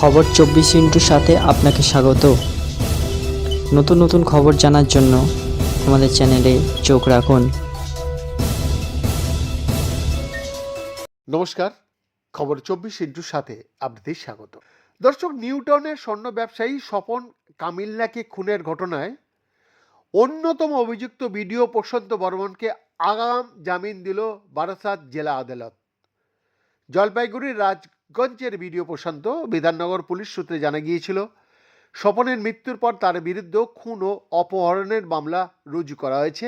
খবর চব্বিশ ইন্টুর সাথে আপনাকে স্বাগত। নতুন নতুন খবর জানার জন্য আমাদের চ্যানেলে চোখ রাখুন। নমস্কার, খবর চব্বিশ ইন্টুর সাথে আপনাদের স্বাগত। দর্শক, নিউটনের স্বর্ণ ব্যবসায়ী স্বপন কামিল্লাকে খুনের ঘটনায়? অন্যতম অভিযুক্ত বিডিও প্রশান্ত বর্মনকে আগাম জামিন দিল বারাসাত জেলা আদালত। জলপাইগুড়ির রাজগঞ্জের বিডিও প্রশান্ত বিধাননগর পুলিশ সূত্রে জানা গিয়েছিল, স্বপনের মৃত্যুর পর তার বিরুদ্ধে খুন ও অপহরণের মামলা রুজু করা হয়েছে।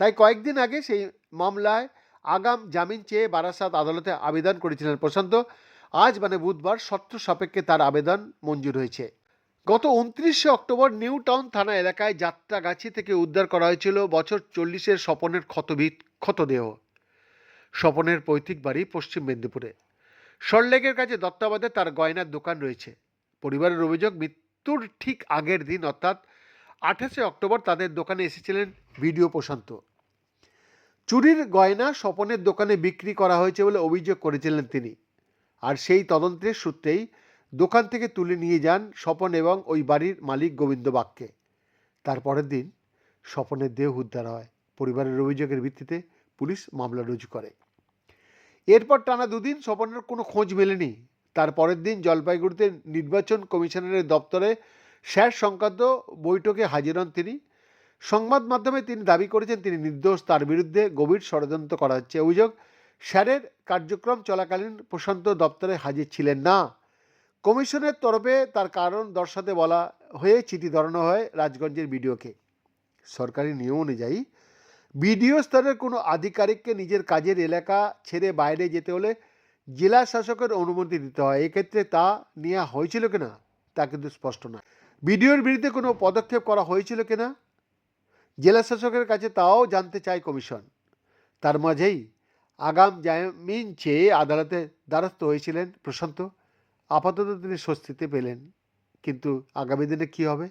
তাই কয়েকদিন আগে সেই মামলায় আগাম জামিন চেয়ে বারাসাত আদালতে আবেদন করেছিলেন প্রশান্ত। আজ মানে বুধবার শর্ত সাপেক্ষে তার আবেদন মঞ্জুর হয়েছে। গত উনত্রিশে অক্টোবর নিউ টাউন থানা এলাকায় যাত্রাগাছি থেকে উদ্ধার করা হয়েছিল বছর চল্লিশের স্বপনের ক্ষতবিত ক্ষতদেহ। স্বপনের পৈতৃক বাড়ি পশ্চিম মেদিনীপুরে। সল্টলেকের কাছে দত্তাবাদে তার গয়নার দোকান রয়েছে। পরিবারের অভিযোগ, মৃত্যুর ঠিক আগের দিন, অর্থাৎ আঠাশে অক্টোবর, তাদের দোকানে এসেছিলেন ভিডিও প্রশান্ত। চুরির গয়না স্বপনের দোকানে বিক্রি করা হয়েছে বলে অভিযোগ করেছিলেন তিনি। আর সেই তদন্তের সূত্রেই দোকান থেকে তুলে নিয়ে যান স্বপন এবং ওই বাড়ির মালিক গোবিন্দ বাগকে। তারপরের দিন স্বপনের দেহ উদ্ধার হয়। পরিবারের অভিযোগের ভিত্তিতে পুলিশ মামলা রুজু করে। এরপর টানা দুদিন স্বপনের কোনো খোঁজ মেলেনি। তার পরের দিন জলপাইগুড়িতে নির্বাচন কমিশনারের দপ্তরে স্যার সংক্রান্ত বৈঠকে হাজির হন তিনি। সংবাদ মাধ্যমে তিনি দাবি করেছেন, তিনি নির্দোষ, তার বিরুদ্ধে গভীর ষড়যন্ত্র করা হচ্ছে। অভিযোগ, স্যারের কার্যক্রম চলাকালীন প্রশান্ত দপ্তরে হাজির ছিলেন না। কমিশনের তরফে তার কারণ দর্শাতে বলা হয়ে চিঠি ধরানো হয় রাজগঞ্জের বিডিওকে। সরকারি নিয়ম অনুযায়ী বিডিও স্তরের কোনো আধিকারিককে নিজের কাজের এলাকা ছেড়ে বাইরে যেতে হলে জেলা শাসকের অনুমতি দিতে হয়। এক্ষেত্রে তা নেওয়া হয়েছিল কিনা তা কিন্তু স্পষ্ট নয়। বিডিওর বিরুদ্ধে কোনো পদক্ষেপ করা হয়েছিল কিনা? জেলা শাসকের কাছে তাও জানতে চায় কমিশন। তার মাঝেই আগাম জামিন চেয়ে আদালতে দ্বারস্থ হয়েছিলেন প্রশান্ত। আপাতত তিনি স্বস্তিতে পেলেন। কিন্তু আগামী দিনে কী হবে?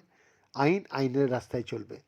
আইন আইনের রাস্তায় চলবে।